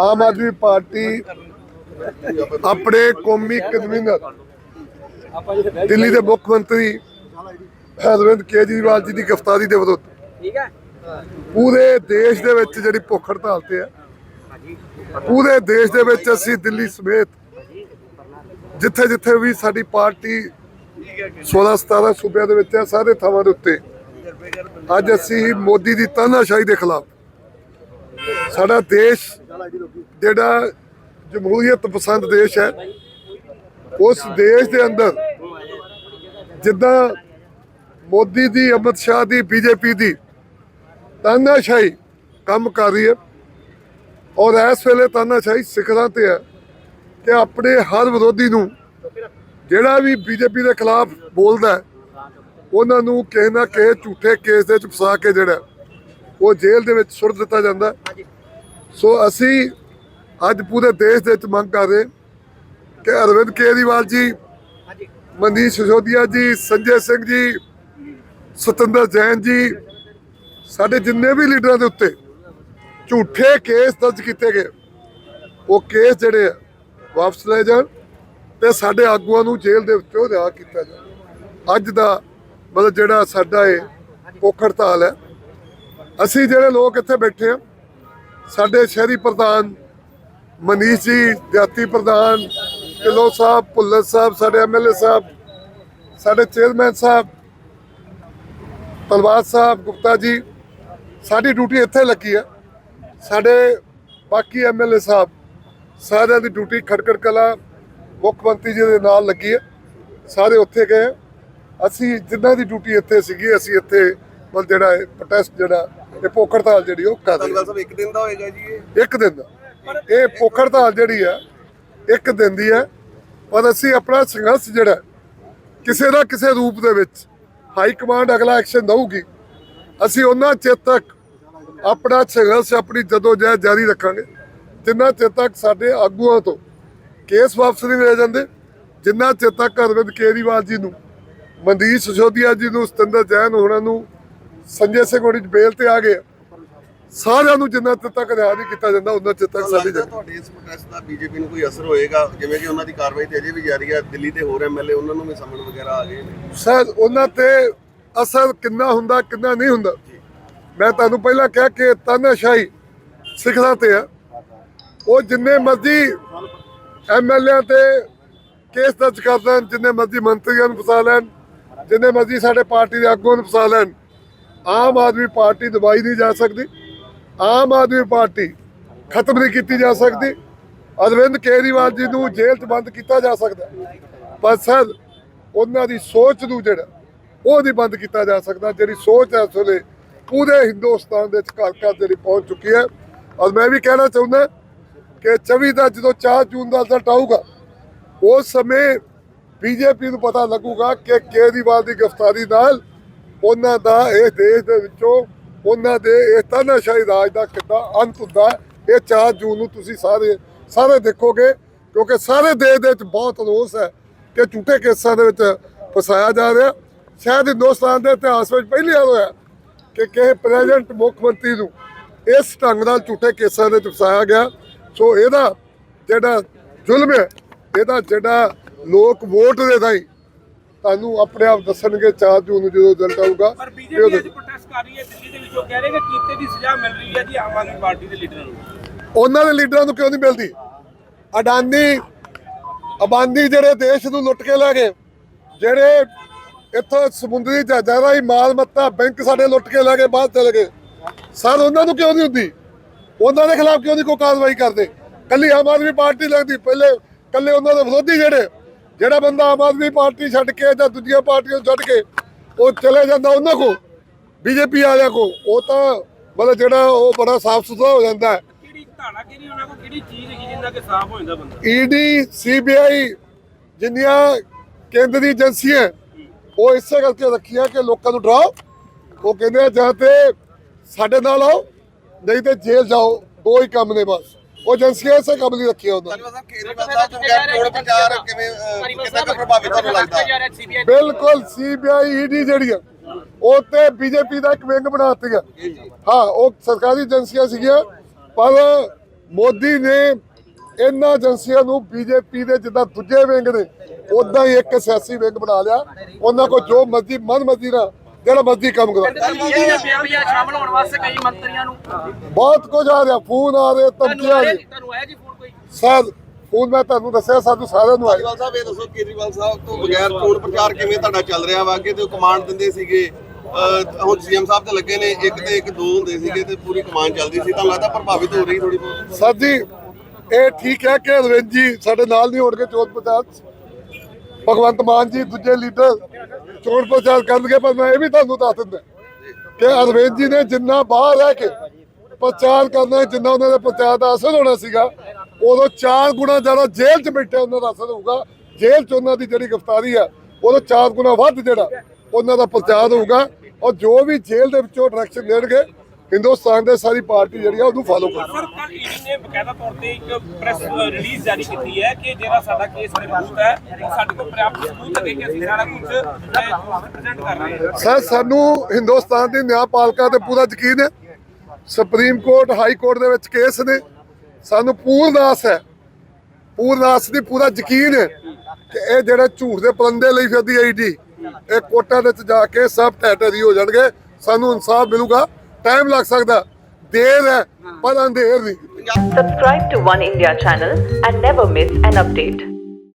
Aam Aadmi party ਆਪਣੇ ਕੌਮੀ convener Delhi ਦੇ ਮੁੱਖ ਮੰਤਰੀ ਅਰਵਿੰਦ ਕੇਜਰੀਵਾਲ ਜੀ ਦੀ ਗ੍ਰਿਫਤਾਰੀ ਦੇ ਵਿਰੁੱਧ। ਠੀਕ ਹੈ। ਪੂਰੇ ਦੇਸ਼ ਦੇ ਵਿੱਚ ਜਿਹੜੀ ਭੁੱਖ ਹੜਤਾਲ ਤੇ ਹੈ ਪੂਰੇ ਦੇਸ਼ ਦੇ ਵਿੱਚ ਅਸੀਂ ਦਿੱਲੀ ਸਮੇਤ ਜਿੱਥੇ ਜਿੱਥੇ ਵੀ ਸਾਡੀ ਪਾਰਟੀ 16 17 ਸੂਬਿਆਂ ਦੇ ਵਿੱਚ ਹੈ ਸਾਰੇ ਥਾਵਾਂ ਦੇ ਉੱਤੇ ਅੱਜ ਅਸੀਂ ਮੋਦੀ ਦੀ ਤਾਨਾਸ਼ਾਹੀ ਦੇ ਖਿਲਾਫ ਸਾਡਾ ਦੇਸ਼ ਜਿਹੜਾ ਜਮਹੂਰੀਅਤ ਪਸੰਦ ਦੇਸ਼ ਹੈ, ਉਸ ਦੇਸ਼ ਦੇ ਅੰਦਰ ਜਿੱਦਾਂ ਮੋਦੀ ਦੀ, ਅਮਿਤ ਸ਼ਾਹ ਦੀ, ਬੀਜੇਪੀ ਦੀ ਤਾਨਾਸ਼ਾਹੀ ਕੰਮ ਕਰ ਰਹੀ ਹੈ ਔਰ ਇਸ ਵੇਲੇ ਤਾਨਾਸ਼ਾਹੀ ਸਿਖਰਾਂ ਤੇ ਹੈ ਕਿ ਆਪਣੇ ਹਰ ਵਿਰੋਧੀ ਨੂੰ ਜਿਹੜਾ ਵੀ ਬੀਜੇਪੀ ਦੇ ਖਿਲਾਫ ਬੋਲਦਾ ਉਹਨਾਂ ਨੂੰ ਕਿਸੇ ਨਾ ਕਿਸੇ ਝੂਠੇ ਕੇਸ ਦੇ ਵਿੱਚ ਫਸਾ ਕੇ ਜਿਹੜਾ ਉਹ ਜੇਲ੍ਹ ਦੇ ਵਿੱਚ ਸੁੱਟ ਦਿੱਤਾ ਜਾਂਦਾ ਸੋ ਅਸੀਂ ਅੱਜ ਪੂਰੇ ਦੇਸ਼ ਦੇ ਵਿੱਚ ਮੰਗ ਕਰ ਰਹੇ ਕਿ ਅਰਵਿੰਦ ਕੇਜਰੀਵਾਲ ਜੀ ਹਾਂਜੀ। ਮਨੀਸ਼ ਸਿਸੋਦੀਆ ਜੀ ਸੰਜੇ ਸਿੰਘ ਜੀ ਸਤਿੰਦਰ ਜੈਨ ਜੀ ਸਾਡੇ ਜਿੰਨੇ ਵੀ ਲੀਡਰਾਂ ਦੇ ਉੱਤੇ ਝੂਠੇ ਕੇਸ ਦਰਜ ਕੀਤੇ ਗਏ ਉਹ ਕੇਸ ਜਿਹੜੇ ਆ ਵਾਪਸ ਲਏ ਜਾਣ ਤੇ ਸਾਡੇ ਆਗੂਆਂ ਨੂੰ ਜੇਲ੍ਹ ਦੇ ਵਿੱਚੋਂ ਰਿਹਾ ਕੀਤਾ ਜਾਵੇ। ਅੱਜ ਦਾ ਮਤਲਬ ਜਿਹੜਾ ਸਾਡਾ ਇਹ ਭੁੱਖ ਹੜਤਾਲ ਹੈ। ਅਸੀਂ ਜਿਹੜੇ ਲੋਕ ਇੱਥੇ ਬੈਠੇ ਆ ਸਾਡੇ ਸ਼ਹਿਰੀ ਪ੍ਰਧਾਨ ਮਨੀਸ਼ ਜੀ ਜਾਤੀ ਪ੍ਰਧਾਨ, ਕਿਲੋ ਸਾਹਿਬ, ਭੁੱਲਰ ਸਾਹਿਬ, ਸਾਡੇ ਐਮਐਲਏ ਸਾਹਿਬ, ਸਾਡੇ ਚੇਅਰਮੈਨ ਸਾਹਿਬ, ਤਲਵਾਰ ਸਾਹਿਬ, ਗੁਪਤਾ ਜੀ, ਸਾਡੀ ਡਿਊਟੀ ਇੱਥੇ ਲੱਗੀ ਹੈ। ਸਾਡੇ ਬਾਕੀ ਐਮਐਲਏ ਸਾਹਿਬ, ਸਾਰਿਆਂ ਦੀ ਡਿਊਟੀ ਖੜਕੜ ਕਲਾ ਮੁੱਖ ਮੰਤਰੀ ਜੀ ਦੇ ਨਾਲ ਲੱਗੀ ਹੈ। ਸਾਰੇ ਉੱਥੇ ਗਏ। ਅਸੀਂ ਜਿਨ੍ਹਾਂ ਦੀ ਡਿਊਟੀ ਇੱਥੇ ਸੀਗੀ, ਅਸੀਂ ਇੱਥੇ ਮਤਲਬ ਜਿਹੜਾ ਪ੍ਰੋਟੈਸਟ ਜਿਹੜਾ ਇਹ ਭੁੱਖ ਹੜਤਾਲ ਜਿਹੜੀ ਉਹ ਕਰ ਧੰਨਵਾਦ ਸਾਹਿਬ ਇੱਕ ਦਿਨ ਦਾ ਹੋਏਗਾ ਜੀ ਇਹ? ਇੱਕ ਦਿਨ ਦਾ। ਇਹ ਭੁੱਖ ਹੜਤਾਲ ਜਿਹੜੀ ਆ ਇੱਕ ਦਿਨ ਦੀ ਹੈ ਪਰ ਅਸੀਂ ਆਪਣਾ ਸੰਘਰਸ਼ ਜਿਹੜਾ ਕਿਸੇ ਨਾ ਕਿਸੇ ਰੂਪ ਦੇ ਵਿੱਚ ਹਾਈ ਕਮਾਂਡ ਅਗਲਾ ਐਕਸ਼ਨ ਦਊਗੀ। ਅਸੀਂ ਉਹਨਾਂ ਚਿਰ ਤੱਕ ਆਪਣਾ ਸੰਘਰਸ਼ ਆਪਣੀ ਜਦੋਜਹਿਦ ਜਾਰੀ ਰੱਖਾਂਗੇ। ਜਿੰਨਾ ਚਿਰ ਤੱਕ ਸਾਡੇ ਆਗੂਆਂ ਤੋਂ ਕੇਸ ਵਾਪਸ ਨਹੀਂ ਲੈ ਜਾਂਦੇ ਜਿੰਨਾ ਚਿਰ ਤੱਕ ਅਰਵਿੰਦ ਕੇਜਰੀਵਾਲ ਜੀ ਨੂੰ ਮਨਦੀਪ ਸਿਸੋਦੀਆ ਜੀ ਨੂੰ ਸਤਿੰਦਰ ਜੈਨ ਹੋਣਾ ਨੂੰ ਸੰਜੇ ਸਿੰਘ ਹੋਣੀ ਬੇਲ ਤੇ ਆ ਗਏ। ਸਾਰਿਆਂ ਨੂੰ ਜਿੰਨਾ ਚਿਰ ਤੱਕ ਰਿਹਾ ਨਹੀਂ ਕੀਤਾ ਜਾਂਦਾ ਉਹਨਾਂ ਚਿਰ ਤੱਕ ਸਾਡੀ ਤੁਹਾਡੇ ਇਸ ਪ੍ਰੋਟੈਸਟ ਦਾ ਬੀਜੇਪੀ ਨੂੰ ਕੋਈ ਅਸਰ ਹੋਏਗਾ? ਜਿਵੇਂ ਕਿ ਉਹਨਾਂ ਦੀ ਕਾਰਵਾਈ ਤੇ ਅਜੇ ਵੀ ਜਾਰੀ ਹੈ ਦਿੱਲੀ ਦੇ ਹੋਰ ਐਮਐਲਏ ਉਹਨਾਂ ਨੂੰ ਵੀ ਸਮਨ ਵਗੈਰਾ ਆ ਗਏ ਨੇ। ਸ਼ਾਇਦ ਉਹਨਾਂ ਤੇ ਅਸਰ ਕਿੰਨਾ ਹੁੰਦਾ ਕਿੰਨਾ ਨਹੀਂ ਹੁੰਦਾ? ਮੈਂ ਤੁਹਾਨੂੰ ਪਹਿਲਾਂ ਕਿਹਾ ਕਿ ਤਾਨਾਸ਼ਾਹੀ ਸਿੱਖਦਾ ਤੇ ਆ। ਉਹ ਜਿੰਨੇ ਮਰਜ਼ੀ ਐਮਐਲਏ ਤੇ ਕੇਸ ਦਰਜ ਕਰ ਲੈਣ ਜਿੰਨੇ ਮਰਜ਼ੀ ਮੰਤਰੀਆਂ ਨੂੰ ਫਸਾ ਲੈਣ ਜਿੰਨੇ ਮਰਜ਼ੀ ਸਾਡੇ ਪਾਰਟੀ ਦੇ ਆਗੂਆਂ ਨੂੰ ਫਸਾ ਲੈਣ ਆਮ ਆਦਮੀ ਪਾਰਟੀ ਦਬਾਈ ਨਹੀਂ ਜਾ ਸਕਦੀ। ਆਮ ਆਦਮੀ ਪਾਰਟੀ ਖਤਮ ਨਹੀਂ ਕੀਤੀ ਜਾ ਸਕਦੀ। ਅਰਵਿੰਦ ਕੇਜਰੀਵਾਲ ਜੀ ਨੂੰ ਜੇਲ੍ਹ 'ਚ ਬੰਦ ਕੀਤਾ ਜਾ ਸਕਦਾ। ਪਰ ਸਰ, ਉਹਨਾਂ ਦੀ ਸੋਚ ਨੂੰ ਜਿਹੜਾ, ਉਹ ਨਹੀਂ ਬੰਦ ਕੀਤਾ ਜਾ ਸਕਦਾ। ਜਿਹੜੀ ਸੋਚ ਹੈ ਇਸ ਵੇਲੇ ਪੂਰੇ ਹਿੰਦੁਸਤਾਨ ਦੇ ਘਰ ਘਰ ਜਿਹੜੀ ਪਹੁੰਚ ਚੁੱਕੀ ਹੈ। ਔਰ ਮੈਂ ਵੀ ਕਹਿਣਾ ਚਾਹੁੰਦਾ ਕਿ 24 ਦਾ ਜਦੋਂ 4 ਜੂਨ ਦਾ ਰਿਜ਼ਲਟ ਆਊਗਾ, ਉਸ ਸਮੇਂ ਬੀਜੇਪੀ ਨੂੰ ਪਤਾ ਲੱਗੂਗਾ ਕਿ ਕੇਜਰੀਵਾਲ ਦੀ ਗ੍ਰਿਫਤਾਰੀ ਨਾਲ ਉਹਨਾਂ ਦਾ ਇਹ ਦੇਸ਼ ਦੇ ਵਿੱਚੋਂ ਉਹਨਾਂ ਦੇ ਇਹ ਤਾਨਾਸ਼ਾਹੀ ਰਾਜ ਦਾ ਕਿੱਦਾਂ ਅੰਤ ਹੁੰਦਾ ਇਹ 4 ਜੂਨ ਨੂੰ ਤੁਸੀਂ ਸਾਰੇ ਸਾਰੇ ਦੇਖੋਗੇ, ਕਿਉਂਕਿ ਸਾਰੇ ਦੇਸ਼ ਦੇ ਵਿੱਚ ਬਹੁਤ ਰੋਸ ਹੈ ਕਿ ਝੂਠੇ ਕੇਸਾਂ ਦੇ ਵਿੱਚ ਫਸਾਇਆ ਜਾ ਰਿਹਾ। ਸ਼ਾਇਦ ਹਿੰਦੁਸਤਾਨ ਦੇ ਇਤਿਹਾਸ ਵਿੱਚ ਪਹਿਲੀ ਵਾਰ ਹੋਇਆ ਕਿ ਕਿਸੇ ਪ੍ਰੈਜ਼ੀਡੈਂਟ ਮੁੱਖ ਮੰਤਰੀ ਨੂੰ ਇਸ ਢੰਗ ਨਾਲ ਝੂਠੇ ਕੇਸਾਂ ਦੇ ਵਿੱਚ ਫਸਾਇਆ ਗਿਆ। ਸੋ ਇਹਦਾ ਜਿਹੜਾ ਜ਼ੁਲਮ ਹੈ, ਇਹਦਾ ਜਿਹੜਾ ਲੋਕ ਵੋਟ ਦੇ ਰਾਹੀਂ ਤੁਹਾਨੂੰ ਆਪਣੇ ਆਪ ਦੱਸਣਗੇ 4 ਜੂਨ ਨੂੰ ਜਦੋਂ ਰਿਜ਼ਲਟ ਆਊਗਾ। ਪਰ ਬੀਜੇਪੀ ਅੱਜ ਪ੍ਰੋਟੈਸਟ ਕਰ ਰਹੀ ਹੈ ਦਿੱਲੀ ਦੇ ਵਿੱਚੋਂ। ਕਹਿ ਰਹੇ ਕਿ ਕੀਤੇ ਦੀ ਸਜ਼ਾ ਮਿਲ ਰਹੀ ਹੈ ਜੀ ਆਮ ਆਦਮੀ ਪਾਰਟੀ ਦੇ ਲੀਡਰਾਂ ਨੂੰ। ਉਹਨਾਂ ਦੇ ਲੀਡਰਾਂ ਨੂੰ ਕਿਉਂ ਨਹੀਂ ਮਿਲਦੀ? ਅਡਾਨੀ ਅਬਾਨੀ ਜਿਹੜੇ ਦੇਸ਼ ਨੂੰ ਲੁੱਟ ਕੇ ਲੈ ਗਏ ਜਿਹੜੇ ਇੱਥੋਂ ਸਮੁੰਦਰੀ ਜਹਾਜ਼ਾਂ ਰਾਹੀਂ ਮਾਲ ਮੱਤਾ ਬੈਂਕ ਸਾਡੇ ਲੁੱਟ ਕੇ ਲੈ ਗਏ ਬਾਹਰ ਚਲੇ ਗਏ। ਸਰ ਉਹਨਾਂ ਨੂੰ ਕਿਉਂ ਨਹੀਂ ਹੁੰਦੀ? ਉਹਨਾਂ ਦੇ ਖਿਲਾਫ ਕਿਉਂ ਨਹੀਂ ਕੋਈ ਕਾਰਵਾਈ ਕਰਦੇ? ਕੱਲੀ ਆਮ ਆਦਮੀ ਪਾਰਟੀ ਲੱਗਦੀ ਪਹਿਲੇ ਕੱਲੇ ਉਹਨਾਂ ਦੇ ਵਿਰੋਧੀ ਜਿਹੜੇ ਜਿਹੜਾ ਬੰਦਾ ਆਮ ਆਦਮੀ ਪਾਰਟੀ ਛੱਡ ਕੇ ਜਾਂ ਦੂਜੀਆਂ ਪਾਰਟੀਆਂ ਛੱਡ ਕੇ ਉਹ ਚਲੇ ਜਾਂਦਾ ਉਹਨਾਂ ਕੋ ਬੀਜੇਪੀ ਵਾਲਿਆਂ ਕੋ ਉਹ ਤਾਂ ਮਤਲਬ ਜਿਹੜਾ ਉਹ ਬੜਾ ਸਾਫ਼ ਸੁਥਰਾ ਹੋ ਜਾਂਦਾ ਹੈ। ਕਿਹੜੀ ਧਾਰਾ ਕਿਹੜੀ ਉਹਨਾਂ ਕੋਲ ਕਿਹੜੀ ਚੀਜ਼ ਹੈਗੀ ਜਿੰਨਾ ਕਿ ਸਾਫ਼ ਹੋ ਜਾਂਦਾ ਬੰਦਾ? ਈਡੀ ਸੀਬੀਆਈ ਜਿੰਨੀਆਂ ਕੇਂਦਰੀ ਏਜੰਸੀਆਂ ਉਹ ਇਸੇ ਕਰਕੇ ਰੱਖੀਆਂ ਕਿ ਲੋਕਾਂ ਨੂੰ ਡਰਾਓ। ਉਹ ਕਹਿੰਦੇ ਆ ਜਾਂ ਤੇ ਸਾਡੇ ਨਾਲ ਆਓ ਨਹੀਂ ਤੇ ਜੇਲ੍ਹ ਜਾਓ ਦੋ ਹੀ ਕੰਮ ਨੇ ਬਸ। ਉਹ ਏਜੰਸੀਆਂ ਇਸੇ ਕੰਮ ਲਈ ਰੱਖੀਆਂ ਹੁੰਦਾ ਧੰਨਵਾਦ ਸਾਹਿਬ ਕੇਜਰੀਵਾਲ ਸਾਹਿਬ ਤੋਂ ਬਗੈਰ ਚੋਣ ਪ੍ਰਚਾਰ ਕਿਵੇਂ ਅਹ, ਕਿੰਨਾ ਕੁ ਪ੍ਰਭਾਵਿਤ ਤੁਹਾਨੂੰ ਲੱਗਦਾ? ਬਿਲਕੁਲ ਸੀਬੀਆਈ ਈਡੀ ਜਿਹੜੀਆਂ ਉਹ ਤੇ ਬੀਜੇਪੀ ਦਾ ਇੱਕ ਵਿੰਗ ਬਣਾਤੀ ਆ। ਹਾਂ ਉਹ ਸਰਕਾਰੀ ਏਜੰਸੀਆਂ ਸੀਗੀਆਂ ਪਰ ਮੋਦੀ ਨੇ ਇਹਨਾਂ ਏਜੰਸੀਆਂ ਨੂੰ ਬੀਜੇਪੀ ਦੇ ਜਿੱਦਾਂ ਦੂਜੇ ਵਿੰਗ ਨੇ ਉਦਾਂ ਹੀ ਇੱਕ ਸਿਆਸੀ ਵਿੰਗ ਬਣਾ ਲਿਆ। ਉਹਨਾਂ ਕੋ ਜੋ ਮਰਜ਼ੀ ਮਨ ਮਰਜ਼ੀ ਨਾਲ ਜਿਹੜਾ ਮਰਜ਼ੀ ਕੰਮ ਕਰੋ ਮੋਦੀ ਨੇ ਬਿਆਨ ਸ਼ਾਮਲ ਹੋਣ ਵਾਸਤੇ ਕਈ ਮੰਤਰੀਆਂ ਨੂੰ ਬਹੁਤ ਕੁਝ ਆ ਰਿਹਾ ਫੋਨ ਆ ਰਹੇ ਧਮਕੀਆਂ ਆ ਆਇਆ ਰਹੀਆਂ। ਤੁਹਾਨੂੰ ਆਇਆ ਜੀ ਫੋਨ ਕੋਈ? ਸਰ ਫੋਨ ਮੈਂ ਤੁਹਾਨੂੰ ਦੱਸਿਆ ਸਾਨੂੰ ਸਾਰਿਆਂ ਨੂੰ ਆਇਆ। ਕੇਜਰੀਵਾਲ ਸਾਹਿਬ ਇਹ ਦੱਸੋ ਕੇਜਰੀਵਾਲ ਸਾਹਿਬ ਤੋਂ ਬਗੈਰ ਚੋਣ ਪ੍ਰਚਾਰ ਕਿਵੇਂ ਤੁਹਾਡਾ ਚੱਲ ਰਿਹਾ ਵਾ? ਅੱਗੇ ਤੇ ਉਹ ਕਮਾਂਡ ਦਿੰਦੇ ਸੀਗੇ। ਹੁਣ ਸੀਐਮ ਸਾਹਿਬ ਤੇ ਲੱਗੇ ਨੇ ਇੱਕ ਤੇ ਇੱਕ ਦੋ ਹੁੰਦੇ ਸੀਗੇ ਤੇ ਪੂਰੀ ਕਮਾਂਡ ਚੱਲਦੀ ਸੀ। ਤੁਹਾਨੂੰ ਲੱਗਦਾ ਪ੍ਰਭਾਵਿਤ ਹੋ ਰਹੀ ਥੋੜੀ ਬਹੁਤ। ਸਰ ਜੀ ਇਹ ਠੀਕ ਹੈ ਕਿ ਅਰਵਿੰਦ ਜੀ ਸਾਡੇ ਨਾਲ ਨਹੀਂ ਹੋਣਗੇ ਚੋਣ ਪ੍ਰਚਾਰ। ਭਗਵੰਤ ਮਾਨ ਜੀ ਦੂਜੇ ਲੀਡਰ ਚੋਣ ਪ੍ਰਚਾਰ ਕਰਨਗੇ, ਪਰ ਮੈਂ ਇਹ ਵੀ ਤੁਹਾਨੂੰ ਦੱਸ ਦਿੰਦਾ ਕਿ ਅਰਵਿੰਦ ਜੀ ਨੇ ਜਿੰਨਾ ਬਾਹਰ ਰਹਿ ਕੇ ਪ੍ਰਚਾਰ ਕਰਨਾ, ਜਿੰਨਾ ਉਹਨਾਂ ਦੇ ਪ੍ਰਚਾਰ ਦਾ ਅਸਰ ਹੋਣਾ ਸੀਗਾ, ਉਦੋਂ ਚਾਰ ਗੁਣਾ ਜ਼ਿਆਦਾ ਜੇਲ੍ਹ 'ਚ ਬੈਠੇ ਉਹਨਾਂ ਦਾ ਅਸਰ ਹੋਊਗਾ। ਜੇਲ੍ਹ 'ਚ ਉਹਨਾਂ ਦੀ ਜਿਹੜੀ ਗ੍ਰਿਫਤਾਰੀ ਆ, ਉਦੋਂ ਚਾਰ ਗੁਣਾ ਵੱਧ ਜਿਹੜਾ ਉਹਨਾਂ ਦਾ ਪ੍ਰਚਾਰ ਹੋਊਗਾ। ਔਰ ਜੋ ਵੀ ਜੇਲ੍ਹ ਦੇ ਵਿੱਚੋਂ ਡਾਇਰੈਕਸ਼ਨ ਦੇਣਗੇ ਹਿੰਦੁਸਤਾਨ ਦੇ ਸਾਰੀ ਪਾਰਟੀ ਜਿਹੜੀ ਆ ਉਹਨੂੰ ਫਾਲੋ ਕਰੇਗੀ ਸਰ ਕੱਲ ਈਡੀ ਨੇ ਬਕਾਇਦਾ ਤੌਰ ਤੇ ਇੱਕ ਪ੍ਰੈਸ ਰਿਲੀਜ਼ ਜਾਰੀ ਕੀਤੀ ਹੈ ਕਿ ਜਿਹੜਾ ਸਾਡਾ ਕੇਸ ਰਿਪੋਰਟ ਹੈ ਉਹ ਸਾਡੇ ਕੋਲ ਪ੍ਰਾਪਤ ਸਬੂਤ ਹੈ ਕਿ ਅਸੀਂ ਸਾਰਾ ਕੁਝ ਪ੍ਰੈਜ਼ੈਂਟ ਕਰ ਰਹੇ ਹਾਂ। ਸਰ ਸਾਨੂੰ ਹਿੰਦੁਸਤਾਨ ਦੀ ਨਿਆਂਪਾਲਿਕਾ ਤੇ ਪੂਰਾ ਯਕੀਨ ਹੈ। ਸੁਪਰੀਮ ਕੋਰਟ ਹਾਈ ਕੋਰਟ ਦੇ ਵਿੱਚ ਕੇਸ ਨੇ। ਸਾਨੂੰ ਪੂਰਨ ਆਸ ਹੈ। ਪੂਰਨ ਆਸ ਦੀ ਪੂਰਾ ਯਕੀਨ ਹੈ ਕਿ ਇਹ ਜਿਹੜੇ ਝੂਠ ਦੇ ਪਰੰਦੇ ਲਈ ਫਿਰਦੀ ਆਈਡੀ ਇਹ ਕੋਰਟਾਂ ਦੇ ਵਿੱਚ ਜਾ ਕੇ ਸਭ ਟੈਟਰੀ ਹੋ ਜਾਣਗੇ। ਸਾਨੂੰ ਇਨਸਾਫ ਮਿਲੂਗਾ। ਟਾਈਮ ਲੱਗ ਸਕਦਾ ਦੇਰ ਹੈ ਪਰ ਅੰਧੇਰ ਨਹੀਂ Subscribe to One India channel and never miss an update.